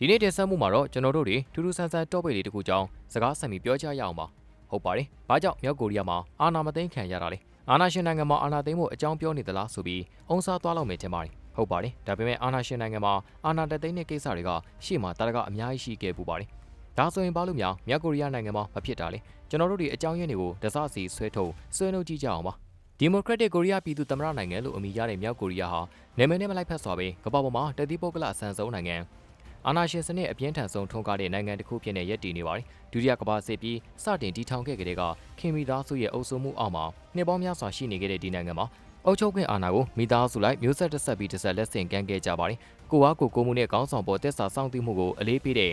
ဒီနေ့တင်ဆက်မှုမှာတော့ကျွန်တော်တို့တွေထူးထူးဆန်းဆန်း topic လေးတစ်ခုကြောင်းစကားဆက်ပြီးပြောကြရအောင်ပါဟုတ်ပါတယ်ဘာကြောင့်မြောက်ကိုရီးယားမှာအာဏာမသိမ်းခံရတာလဲအာဏာရှင်နိုင်ငံမှာအာဏာသိမ်းဖို့အကြောင်းပြောနေသလားဆိုပြီးအုံစားသွားလောက်မယ်ထင်ပါတယ်ဟုတ်ပါတယ်ဒါပေမဲ့အာဏာရှင်နိုင်ငံမှာအာဏာတသိမ်းတဲ့ကိစ္စတွေကရှေ့မှာတာရကအများကြီးရှိခဲ့ပူပါတယ်ဒါဆိုရင်ဘာလို့များမြောက်ကိုရီးယားနိုင်ငံမှာမဖြစ်တာလဲကျွန်တော်တို့ဒီအကြောင်းရင်းတွေကိုတစစီဆွဲထုတ်ဆွဲနှုတ်ကြည့်ကြအောင်ပါဒီမိုကရက်တစ်ကိုရီးယားပြည်သူ့သမ္မတနိုင်ငံလို့အမည်ရတဲ့မြောက်ကိုရီးယားဟာနာမည်နဲ့မလိုက်ဖက်စွာပဲကမ္ဘာပေါ်မှာတတိပုဂ္ဂလအဆန်ဆုံးနိုင်ငံ အာဏာရှင်စနစ်အပြင်းထန်ဆုံးထုံးကားတဲ့နိုင်ငံတစ်ခုဖြစ်နေရပ်တည်နေပါတယ်ဒုတိယကမ္ဘာစစ်ပြီးစတင်တည်ထောင်ခဲ့ကြတဲ့ကခင်မီသားစုရဲ့အုပ်စိုးမှုအောက်မှာနှစ်ပေါင်းများစွာရှိနေခဲ့တဲ့ဒီနိုင်ငံမှာအုပ်ချုပ်ခွင့်အာဏာကိုမိသားစုလိုက်မျိုးဆက်တစ်ဆက်ပြီးတစ်ဆက်လက်ဆင့်ကမ်းခဲ့ကြပါတယ်ကိုဝါကိုကိုမှုနဲ့ကောင်းဆောင်ပေါ်တက်စာစောင့်သိမှုကိုအလေးပေးတဲ့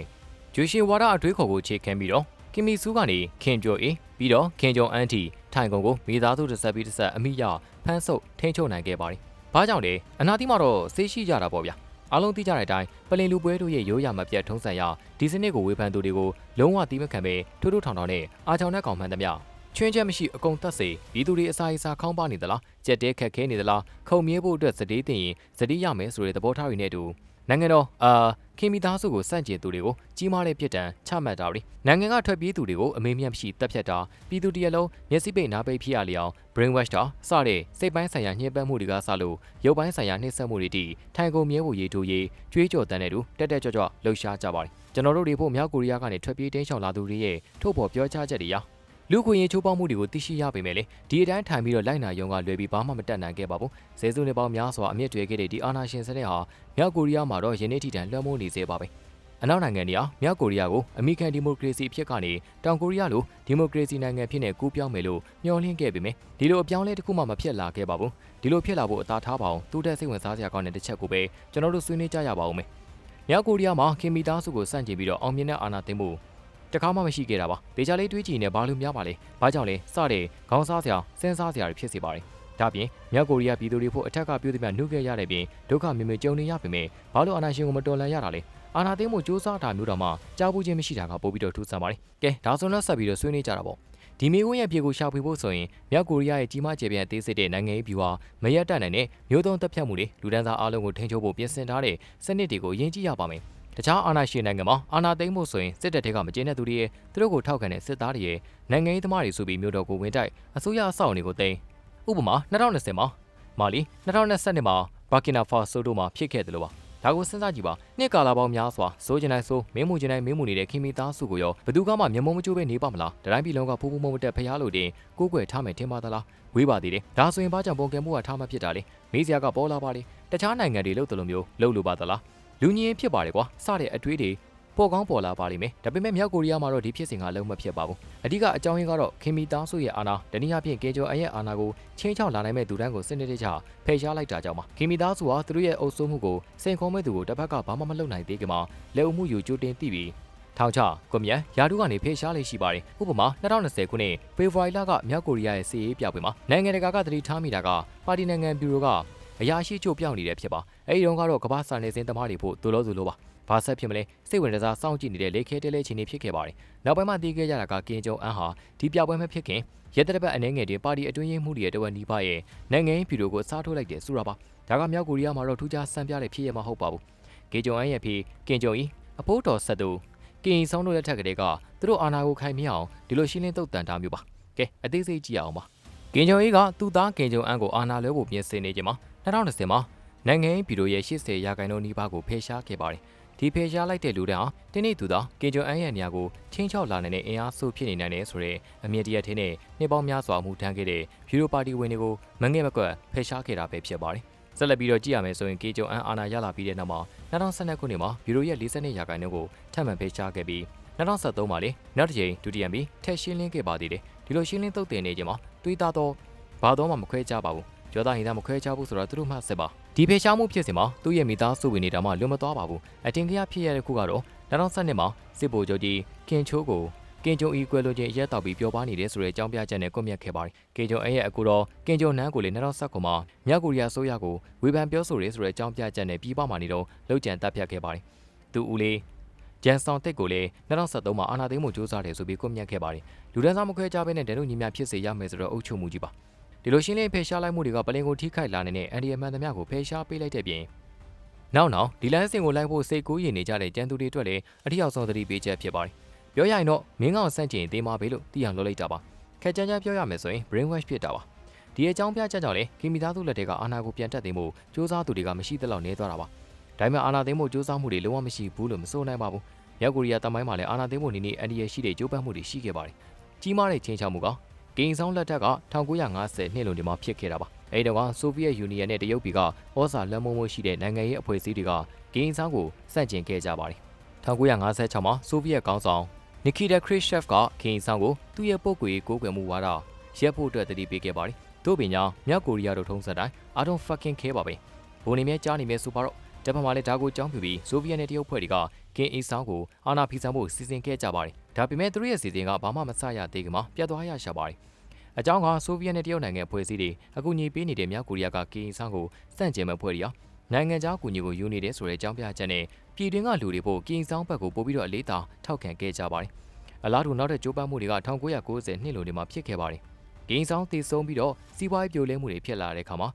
ဂျွေရှင်ဝါဒအတွေးခေါ်ကိုခြေခံပြီးတော့ကင်မီဆူးကနေခင်ကျော်အေးပြီးတော့ခင်ကျော်အန်တီထိုင်ကုန်ကိုမိသားစုတစ်ဆက်ပြီးတစ်ဆက်အမိရဖမ်းဆုပ်ထိန်းချုပ်နိုင်ခဲ့ပါတယ်။ဘာကြောင့်လဲအနာတိမှာတော့ဆေးရှိကြတာပေါ့ဗျာ။ အားလုံးသိကြတဲ့အတိုင်းပလင်လူပွဲတို့ရဲ့ရိုးရာမပြတ်ထုံးစံရဒီစနစ်ကိုဝေဖန်သူတွေကိုလုံးဝတီးမခံပဲထိုးထိုးထောင်ထောင်နဲ့အာချောင်တဲ့ကောင်မှန်သမျှချွင်းချက်မရှိအကုန်တတ်စေပြည်သူတွေအစာအစာခေါင်းပါနေသလားကြက်တဲခက်ခဲနေသလားခုံမြဲဖို့အတွက်စတေးတင်ရင်စတေးရမယ်ဆိုတဲ့သဘောထားတွေနဲ့အတူ နိုင်ငံတော်အာခင်မီသားစုကိုစန့်ကျင်သူတွေကိုကြီးမားတဲ့ပြစ်ဒဏ်ချမှတ်တာတွေနိုင်ငံကထွက်ပြေးသူတွေကိုအမေးမြတ်မရှိတပ်ဖြတ်တာပြည်သူတရက်လုံးမျက်စိပိတ်နားပိတ်ဖြစ်ရလျောင် brainwash တာစတဲ့စိတ်ပိုင်းဆိုင်ရာညှဉ်းပန်းမှုတွေကစလို့ရုပ်ပိုင်းဆိုင်ရာနှိမ့်ဆက်မှုတွေတည်ထိုင်ကုန်မြဲဖို့ရေးထိုးရေးကြွေးကြော်တန်းတဲ့တူတက်တက်ကြွကြွလှုပ်ရှားကြပါတယ်ကျွန်တော်တို့တွေဖို့မြောက်ကိုရီးယားကနေထွက်ပြေးတင်းရှောင်လာသူတွေရဲ့ထုတ်ဖော်ပြောကြားချက်တွေရာ လူခွင့်ရေးချိုးပေါက်မှုတွေကိုသိရှိရပေမဲ့လေဒီအတိုင်းထိုင်ပြီးတော့လိုက်နာရုံကလွယ်ပြီးဘာမှမတက်နိုင်ခဲ့ပါဘူး။ဇေစုနေပေါင်းများစွာအမြင့်တွေခဲ့တဲ့ဒီအာဏာရှင်စနစ်ဟာမြောက်ကိုရီးယားမှာတော့ယနေ့ထိတန်လွှမ်းမိုးနေသေးပါပဲ။အနောက်နိုင်ငံတွေဟာမြောက်ကိုရီးယားကိုအမေရိကန်ဒီမိုကရေစီအဖြစ်ကနေတောင်ကိုရီးယားလိုဒီမိုကရေစီနိုင်ငံဖြစ်နေကူးပြောင်းမယ်လို့မျှော်လင့်ခဲ့ပေမဲ့ဒီလိုအပြောင်းလဲတစ်ခုမှမဖြစ်လာခဲ့ပါဘူး။ဒီလိုဖြစ်လာဖို့အသာထားပါအောင်တူတဲ့စိတ်ဝင်စားစရာကောင်းတဲ့တစ်ချက်ကိုပဲကျွန်တော်တို့ဆွေးနွေးကြရပါဦးမယ်။မြောက်ကိုရီးယားမှာခင်မီသားစုကိုစန့်ကျင်ပြီးတော့အောင်မြင်တဲ့အာဏာသိမ်းမှု တကားမှမရှိခဲ့တာပါဒေချာလေးတွေးကြည့်နေဘာလို့များပါလဲဘာကြောင့်လဲစတဲ့ခေါင်းစားစရာစဉ်းစားစရာတွေဖြစ်စေပါတယ်ဒါပြင်မြောက်ကိုရီးယားပြည်သူတွေဖို့အထက်ကပြုသမျှနှုတ်ခဲ့ရတဲ့ပြင်ဒုက္ခမျိုးမျိုးကြုံနေရပေမဲ့ဘာလို့အာဏာရှင်ကိုမတော်လှန်ရတာလဲအာဏာသိမ်းမှုစ조사တာမျိုးတော့မှကြားဘူးချင်းမရှိတာကပိုပြီးတော့ထူးဆန်းပါတယ်ကဲဒါဆိုတော့ဆက်ပြီးတော့ဆွေးနွေးကြတာပေါ့ဒီမေကွန်းရဲ့ပြေကိုရှာဖွေဖို့ဆိုရင်မြောက်ကိုရီးယားရဲ့ကြီးမားကျယ်ပြန့်သေးစစ်တဲ့နိုင်ငံရေးဗျူဟာမရက်တက်နိုင်တဲ့မျိုးသုံးတပ်ဖြတ်မှုတွေလူဒန်းစားအလုံးကိုထိန်းချုပ်ဖို့ပြင်ဆင်ထားတဲ့စနစ်တွေကိုအရင်ကြည့်ရပါမယ် တခြားအာဏာရှင်နိုင်ငံမှာအာဏာသိမ်းဖို့ဆိုရင်စစ်တပ်တွေကမကျေနပ်သူတွေရဲ့သူတို့ကိုထောက်ခံတဲ့စစ်သားတွေရဲ့နိုင်ငံရေးသမားတွေဆိုပြီးမျိုးတော်ကိုဝင်တိုက်အစိုးရအဆောက်အအုံတွေကိုသိမ်းဥပမာ2020မှာမာလီ2022မှာဘာကီနာဖာဆိုတို့မှာဖြစ်ခဲ့တယ်လို့ပါဒါကိုစဉ်းစားကြည့်ပါနှစ်ကာလပေါင်းများစွာစိုးကျင်တိုင်းစိုးမင်းမှုကျင်တိုင်းမင်းမှုနေတဲ့ခင်မီသားစုကိုရောဘသူကမှမျက်မုံမကျိုးပဲနေပါမလားတတိုင်းပြည်လုံးကဖူးဖူးမုံမတက်ဖျားလို့တင်ကိုးကွယ်ထားမယ်ထင်ပါသလားဝေးပါသေးတယ်ဒါဆိုရင်ဘာကြောင့်ပုံကံမှုကထားမှဖြစ်တာလဲမေးစရာကပေါ်လာပါလေတခြားနိုင်ငံတွေလို့တလို့မျိုးလှုပ်လို့ပါသလား လူညင်းဖြစ်ပါတယ်ကွာစတဲ့အတွေးတွေပေါ်ကောင်းပေါ်လာပါလိမ့်မယ်ဒါပေမဲ့မြောက်ကိုရီးယားမှာတော့ဒီဖြစ်စဉ်ကလုံးမဖြစ်ပါဘူးအဓိကအကြောင်းရင်းကတော့ခင်မီသားစုရဲ့အာဏာတနည်းအားဖြင့်ကေဂျိုအရဲ့အာဏာကိုချင်းချောက်လာနိုင်မဲ့သူတန်းကိုစနစ်တကျဖယ်ရှားလိုက်တာကြောင့်ပါခင်မီသားစုဟာသူတို့ရဲ့အုပ်စိုးမှုကိုစိန်ခေါ်မဲ့သူကိုတစ်ဖက်ကဘာမှမလုပ်နိုင်သေးကြမှာလက်အုပ်မှုယူကြိုတင်သိပြီးထောင်ချကွန်မြတ်ယာတုကနေဖေရှားလေးရှိပါတယ်ဥပမာ2020ခုနှစ်ဖေဖော်ဝါရီလကမြောက်ကိုရီးယားရဲ့စီးရေးပြပွဲမှာနိုင်ငံတကာကသတိထားမိတာကပါတီနိုင်ငံဘီရိုက အရာရှိချုပ်ပြောင်းနေတဲ့ဖြစ်ပါအဲဒီတော့ကတော့ကမ္ဘာစာနယ်ဇင်းသမားတွေဖို့ဒုလို့ဒုလို့ပါဘာဆက်ဖြစ်မလဲစိတ်ဝင်စားစောင့်ကြည့်နေတဲ့လေခဲတဲလဲချင်းနေဖြစ်ခဲ့ပါတယ်နောက်ပိုင်းမှာတည်ခဲ့ကြတာကကင်ဂျုံအန်ဟာဒီပြပွဲမဖြစ်ခင်ရဲတရက်အနေငယ်တင်ပါတီအတွင်းရေးမှုတွေတဝက်နီးပါးရဲ့နိုင်ငံရေးပြည်တို့ကိုစားထိုးလိုက်တယ်ဆိုတာပါဒါကမြောက်ကိုရီးယားမှာတော့ထူးခြားဆန်းပြတဲ့ဖြစ်ရမှာဟုတ်ပါဘူးကင်ဂျုံအန်ရဲ့ဖေကင်ဂျုံဤအဖိုးတော်ဆက်သူကင်ဆောင်တို့လက်ထက်ကလေးကသူတို့အာဏာကိုခိုင်မြအောင်ဒီလိုရှင်းလင်းတုတ်တန်တာမျိုးပါကဲအသေးစိတ်ကြည့်အောင်ပါကင်ဂျုံဤကသူ့သားကင်ဂျုံအန်ကိုအာဏာလွဲဖို့ပြင်ဆင်နေကြမှာ 2020မှာနိုင်ငံရေးပြည်တို့ရဲ့80ရာခိုင်နှုန်းနီးပါးကိုဖယ်ရှားခဲ့ပါတယ်။ဒီဖယ်ရှားလိုက်တဲ့လူတွေဟာတင်းနေသူသာကေဂျွန်အန်ရဲ့နေရာကိုချင်းချောက်လာနိုင်တဲ့အင်အားစုဖြစ်နေနိုင်တယ်ဆိုတဲ့အမြင့်တရက်ထင်းနဲ့နှစ်ပေါင်းများစွာမှုထမ်းခဲ့တဲ့ဖြူရိုပါတီဝင်တွေကိုမငဲ့မကွက်ဖယ်ရှားခဲ့တာပဲဖြစ်ပါတယ်။ဆက်လက်ပြီးတော့ကြည့်ရမယ်ဆိုရင်ကေဂျွန်အန်အာဏာရလာပြီးတဲ့နောက်မှာ2012ခုနှစ်မှာဘီရိုရဲ့42ရာခိုင်နှုန်းကိုထပ်မံဖယ်ရှားခဲ့ပြီး2013မှာလေနောက်တစ်ချိန်ဒုတိယပြီးထက်ရှင်းလင်းခဲ့ပါသေးတယ်။ဒီလိုရှင်းလင်းသုတ်တင်နေကြမှာတွေးသားတော့ဘာတော့မှမခွဲကြပါဘူး။ ကျောသားဟင်သားမခွဲခြားဘူးဆိုတော့သူတို့မှစစ်ပါဒီဖေရှားမှုဖြစ်စဉ်မှာသူ့ရဲ့မိသားစုဝင်နေတာမှလွန်မသွားပါဘူးအတင်ကရဖြစ်ရတဲ့ခုကတော့2012မှာစစ်ဗိုလ်ချုပ်ကြီးကင်ချိုးကိုကင်ဂျုံအီကွယ်လိုချင်းရက်တောက်ပြီးပြောပါနေတယ်ဆိုတဲ့အကြောင်းပြချက်နဲ့ကွန်မြတ်ခဲ့ပါတယ်။ကင်ဂျုံအရဲ့အကူတော်ကင်ဂျုံနန်းကိုလည်း2019မှာမြောက်ကိုရီးယားဆိုရကိုဝေဖန်ပြောဆိုရဲဆိုတဲ့အကြောင်းပြချက်နဲ့ပြည်ပမှာနေတော့လှုပ်ကြံတပ်ဖြတ်ခဲ့ပါတယ်။သူဦးလေးဂျန်ဆောင်တစ်ကိုလည်း2023မှာအာနာသိမ်းမှုစ조사တယ်ဆိုပြီးကွန်မြတ်ခဲ့ပါတယ်။လူဒန်းစားမခွဲခြားဘဲနဲ့တန်တို့ညီမြဖြစ်စေရမယ်ဆိုတော့အုပ်ချုပ်မှုကြီးပါ။ ဒီလိုရှင်းလင်းဖယ်ရှားလိုက်မှုတွေကပလင်ကိုထိခိုက်လာနေတဲ့ NDM မှန်သမျှကိုဖယ်ရှားပေးလိုက်တဲ့ပြင်နောက်နောက်ဒီလန်းစင်ကိုလိုက်ဖို့စိတ်ကူးရင်နေကြတဲ့ကြံသူတွေအတွက်လည်းအထီးအောင်ဆုံးသတိပေးချက်ဖြစ်ပါတယ်ပြောရရင်တော့မင်းကောင်ဆန့်ကျင်သေးမှာပဲလို့သိအောင်လုပ်လိုက်တာပါခက်ကြမ်းကြမ်းပြောရမယ်ဆိုရင် brain wash ဖြစ်တာပါဒီအကြောင်းပြချက်ကြောင့်လေခင်မီသားစုလက်တွေကအာနာကိုပြန်တက်သိမ်းမှုစူးစမ်းသူတွေကမရှိသလောက်နေသွားတာပါဒါပေမဲ့အာနာသိမ်းမှုစူးစမ်းမှုတွေလုံးဝမရှိဘူးလို့မဆိုနိုင်ပါဘူးမြောက်ကိုရီးယားတမိုင်းမှာလည်းအာနာသိမ်းမှုနေနေအန်ဒီရရှိတဲ့ကြိုးပမ်းမှုတွေရှိခဲ့ပါတယ်ကြီးမားတဲ့ချင်းချောက်မှုက ဂိမ်းဆောင်လက်ထက်က1950နှစ်လုံးဒီမှာဖြစ်ခဲ့တာပါအဲဒီတော့ကဆိုဗီယက်ယူနီယံနဲ့တရုတ်ပြည်ကဩဇာလွှမ်းမိုးမှုရှိတဲ့နိုင်ငံရေးအဖွဲ့အစည်းတွေကဂိမ်းဆောင်ကိုစန့်ကျင်ခဲ့ကြပါတယ်1956မှာဆိုဗီယက်ကောင်းဆောင်နီကီတာခရစ်ရှက်ဖ်ကဂိမ်းဆောင်ကိုသူ့ရဲ့ပုဂ္ဂိုလ်ရေးကိုးကွယ်မှုဝါဒရက်ဖို့အတွက်တတိပေးခဲ့ပါတယ်တို့ပင်ညာမြောက်ကိုရီးယားတို့ထုံးစံတိုင်း I don't fucking care ပါပဲဘုံနေမြကြားနေမြဆိုပါတော့ တပတ်မှလည်းဒါကိုကြောင်းပြပြီးဆိုဗီယက်နဲ့တရုတ်ဖွဲ့တွေကကင်းအေးဆောင်ကိုအာဏာဖီဆန်ဖို့စီစဉ်ခဲ့ကြပါတယ်ဒါပေမဲ့သူတို့ရဲ့စီစဉ်ကဘာမှမဆရသေးကမှပြတ်သွားရရှာပါတယ်အကြောင်းကဆိုဗီယက်နဲ့တရုတ်နိုင်ငံဖွဲ့စည်းတွေအကူအညီပေးနေတဲ့မြောက်ကိုရီးယားကကင်းအေးဆောင်ကိုစန့်ကျင်မဲ့ဖွဲ့တွေဟာနိုင်ငံခြားကူညီကိုယူနေတယ်ဆိုတဲ့အကြောင်းပြချက်နဲ့ပြည်တွင်းကလူတွေဖို့ကင်းဆောင်ဘက်ကိုပို့ပြီးတော့အလေးသာထောက်ခံခဲ့ကြပါတယ်အလားတူနောက်တဲ့ကြိုးပမ်းမှုတွေက1990နှစ်လိုတွေမှာဖြစ်ခဲ့ပါတယ်ဂိမ်းဆောင်တည်ဆုံးပြီးတော့စီးပွားရေးပြိုလဲမှုတွေဖြစ်လာတဲ့အခါမှာ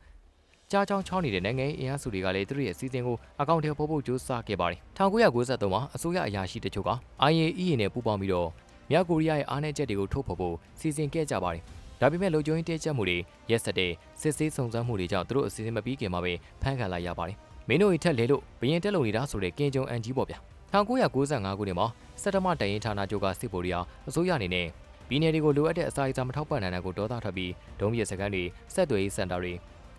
ကြားချောင်းချောင်းနေတဲ့နိုင်ငံရေးအင်အားစုတွေကလည်းသူတို့ရဲ့စီစဉ်ကိုအကောင့်ထဲပို့ဖို့ကြိုးစားခဲ့ပါတယ်1993မှာအစိုးရအရာရှိတချို့က IAEA နဲ့ပူးပေါင်းပြီးတော့မြောက်ကိုရီးယားရဲ့အားနည်းချက်တွေကိုထုတ်ဖော်ဖို့စီစဉ်ခဲ့ကြပါတယ်ဒါပေမဲ့လူကြိုင်းတဲချက်မှုတွေရက်စတဲ့စစ်ဆေးစုံစမ်းမှုတွေကြောင့်သူတို့အစီအစဉ်မပြီးခင်မှာပဲဖမ်းခံလိုက်ရပါတယ်မင်းတို့ဤထက်လဲလို့ဘရင်တက်လုံနေတာဆိုတဲ့ကင်ဂျုံအန်ကြီးပေါ့ဗျာ1995ခုနှစ်မှာစက်တမတရင်ဌာနချုပ်ကစစ်ဗိုလ်တွေက။အစိုးရအနေနဲ့ပြည်နယ်တွေကိုလိုအပ်တဲ့အစာအစာမထောက်ပံ့နိုင်တဲ့ကိုဒေါသထွက်ပြီးဒုံးပြစကန်တွေဆက်သွယ်ရေးစင်တာတွေ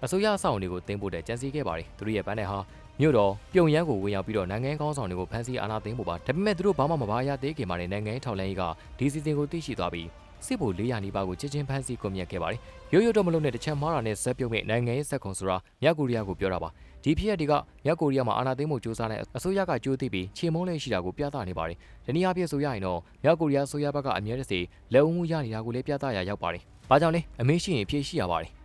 အစိုးရအဆောင်တွေကိုတင်ပို့တဲ့ကြံစည်ခဲ့ပါတယ်သူတို့ရဲ့ပန်းတဲ့ဟာမြို့တော်ပြုံရန်ကိုဝင်ရောက်ပြီးတော့နိုင်ငံကောင်းဆောင်တွေကိုဖမ်းဆီးအာဏာသိမ်းဖို့ပါဒါပေမဲ့သူတို့ဘာမှမပါရသေးခင်မှာနေနိုင်ငံထောက်လှမ်းရေးကဒီစီစဉ်ကိုသိရှိသွားပြီးစစ်ဗိုလ်400နီးပါးကိုချက်ချင်းဖမ်းဆီးကုန်မြတ်ခဲ့ပါတယ်ရိုးရိုးတော့မလို့နဲ့တချမ်းမားတာနဲ့ဇက်ပြုတ်မဲ့နိုင်ငံရေးစက်ခုံဆိုတာမြောက်ကိုရီးယားကိုပြောတာပါဒီဖြစ်ရပ်တွေကမြောက်ကိုရီးယားမှာအာဏာသိမ်းမှုစ조사တဲ့အစိုးရကကြိုးသိပြီးခြေမုံးလေးရှိတာကိုပြသနေပါတယ်။ဒီနည်းအားဖြင့်ဆိုရရင်တော့မြောက်ကိုရီးယားဆိုရဘက်ကအမြဲတစေလက်ဦးမှုရနေတာကိုလည်းပြသရရောက်ပါတယ်။ဘာကြောင့်လဲအမေးရှိရင်ဖြေရှိရပါတယ်။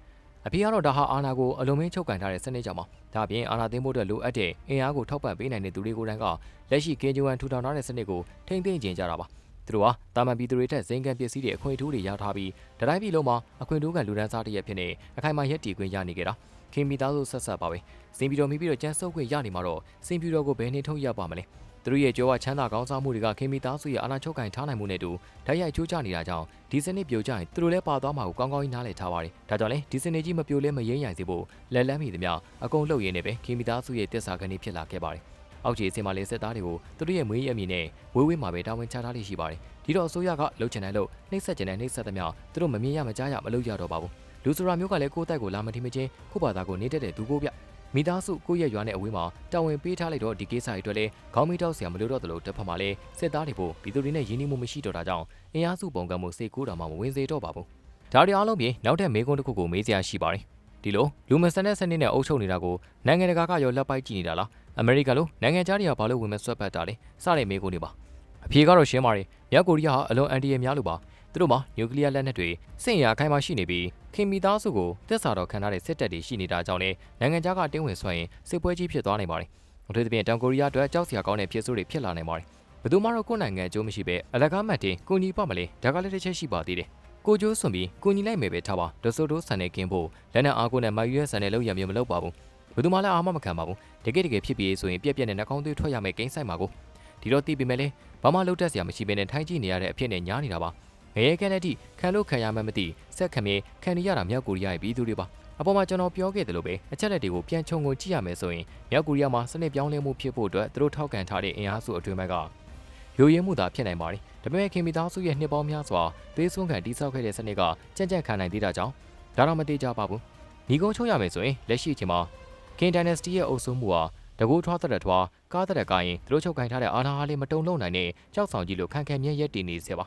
အဖေကတော့ဒါဟာအာဏာကိုအလုံးမင်းချုပ်ကန်ထားတဲ့စနစ်ကြောင့်ပါ။ဒါအပြင်အာဏာသိမ်းဖို့အတွက်လိုအပ်တဲ့အင်အားကိုထောက်ပံ့ပေးနိုင်တဲ့သူတွေကိုယ်တိုင်ကလက်ရှိကင်းဂျွမ်ထူထောင်ထားတဲ့စနစ်ကိုထိမ့်သိမ့်ကျင်ကြတာပါ။သူတို့ဟာတာမန်ပြည်သူတွေထက်ဇိမ်ကန်ပစ္စည်းတွေအခွင့်အထူးတွေရထားပြီးတတိုင်းပြည်လုံးမှာအခွင့်အထူးကလူဒန်းစားတရက်ဖြစ်နေအခိုင်အမာရက်တီခွင့်ရနေကြတာ။ခင်မိသားစုဆက်ဆက်ပါပဲစင်ပြူတော်မိပြီးတော့ကျန်းစုပ်ခွင့်ရနေမှာတော့စင်ပြူတော်ကိုဘယ်နှထုတ်ရပါမလဲ သူတို့ရဲ့ကြောဝချမ်းသာကောင်းစားမှုတွေကခင်မိသားစုရဲ့အာဏာချုပ်ကင်ထားနိုင်မှုနဲ့တူဓာတ်ရိုက်ချိုးချနေတာကြောင့်ဒီစနစ်ပြိုကျရင်သူတို့လည်းပါသွားမှာကိုကောင်းကောင်းကြီးနားလည်ထားပါတယ်ဒါကြောင့်လဲဒီစနစ်ကြီးမပြိုလဲမရင်းရိုင်စေဖို့လက်လန်းမိသမျှအကုန်လှုပ်ရင်းနဲ့ပဲခင်မိသားစုရဲ့တစ္ဆာကနေဖြစ်လာခဲ့ပါတယ်အောက်ခြေအစင်မှာလေးစစ်သားတွေကိုသူတို့ရဲ့မွေးရအမည်နဲ့ဝေးဝေးမှာပဲတာဝန်ချထားလိမ့်ရှိပါတယ်ဒီတော့အစိုးရကလှုပ်ချင်တယ်လို့နှိမ့်ဆက်ချင်တယ်နှိမ့်ဆက်သမျှသူတို့မမြင်ရမကြားရမလုပ်ရတော့ပါဘူး လူဆိုရာမျိုးကလည်းကိုယ့်တိုက်ကိုလာမထီမချင်းခုဘာသာကိုနေတတ်တဲ့သူကိုဗျမိသားစုကိုယ့်ရဲ့ရွာနဲ့အဝေးမှာတာဝန်ပေးထားလိုက်တော့ဒီကိစ္စတွေအတွက်လည်းခေါင်းမိတောက်ဆရာမလို့တော့တယ်လို့တစ်ဖက်မှာလည်းစစ်သားတွေဖို့ပြည်သူတွေနဲ့ရင်းနှီးမှုမရှိတော့တာကြောင့်အင်အားစုပုံကံမှုစိတ်ကူးတာမှမဝင်စေတော့ပါဘူးဒါတွေအားလုံးပြင်နောက်ထပ်မေးခွန်းတစ်ခုကိုမေးစရာရှိပါတယ်ဒီလိုလူမဆန်တဲ့စနစ်နဲ့အုပ်ချုပ်နေတာကိုနိုင်ငံတကာကရောလက်ပိုက်ကြည့်နေတာလားအမေရိကန်လိုနိုင်ငံခြားတွေကဘာလို့ဝင်မဲ့ဆွတ်ပတ်တာလဲစတဲ့မေးခွန်းတွေပါအဖြေကတော့ရှင်းပါတယ်မြောက်ကိုရီးယားဟာအလွန်အန်တီရများလို့ပါ သူတို့မှာနျူကလ িয়ার လက်နက်တွေစင်ရအခိုင်မှာရှိနေပြီးခင်မီသားစုကိုတက်စာတော်ခံထားတဲ့စစ်တပ်တွေရှိနေတာကြောင့်လည်းနိုင်ငံခြားကတင်းဝင်ဆွဲရင်စစ်ပွဲကြီးဖြစ်သွားနိုင်ပါတယ်။အထူးသဖြင့်တောင်ကိုရီးယားအတွက်ကြောက်စရာကောင်းတဲ့ဖြစ်ဆိုးတွေဖြစ်လာနိုင်ပါတယ်။ဘယ်သူမှတော့ကိုယ်နိုင်ငံအကျိုးမရှိပဲအလကားမှတ်တင်ကိုညီပမလဲဒါကလည်းတစ်ချက်ရှိပါသေးတယ်။ကိုကျိုးစွန်ပြီးကိုညီလိုက်မယ်ပဲထားပါဒဆိုတိုးဆန်နေကင်းဖို့လက်နက်အားကိုနဲ့မိုက်ရွဲဆန်နေလို့ရမျိုးမလုပ်ပါဘူး။ဘယ်သူမှလည်းအားမမခံပါဘူး။တကယ်တကယ်ဖြစ်ပြီးဆိုရင်ပြက်ပြက်နဲ့နှာခေါင်းသွေးထွက်ရမယ်ကိန်းဆိုင်ပါကိုဒီတော့တီးပြီးမယ်လေဘာမှလုပ်တတ်စရာမရှိဘဲနဲ့ထိုင်းကြည့်နေရတဲ့အဖြစ်နဲ့ညားနေတာပါ။ ငရဲကန်တဲ့အထိခံလို့ခံရမှမသိဆက်ခမင်းခံရတာမြောက်ကိုရီးယားရဲ့ပြည်သူတွေပါအပေါ်မှာကျွန်တော်ပြောခဲ့တယ်လို့ပဲအချက်လက်တွေကိုပြန်ခြုံငုံကြည့်ရမယ်ဆိုရင်မြောက်ကိုရီးယားမှာစနစ်ပြောင်းလဲမှုဖြစ်ဖို့အတွက်သူတို့ထောက်ခံထားတဲ့အင်အားစုအတွင်းဘက်ကရိုးရဲမှုသာဖြစ်နိုင်ပါတယ်ဒါပေမဲ့ခင်မီသားစုရဲ့နှစ်ပေါင်းများစွာသေးဆုံးခံတိစောက်ခဲ့တဲ့စနစ်ကကြံ့ကြံ့ခံနိုင်သေးတာကြောင့်ဒါတော့မသေးကြပါဘူးညီကုန်းချုပ်ရမယ်ဆိုရင်လက်ရှိအချိန်မှာကင်ဒန်နက်စတီရဲ့အုပ်စိုးမှုဟာတကူထွားတဲ့ထွားကားတဲ့ကိုင်းသူတို့ချုပ်ကင်ထားတဲ့အာဏာဟာလေးမတုံ့လုံနိုင်တဲ့ကြောက်ဆောင်ကြီးလိုခံခံမြဲရက်တည်နေစေပါ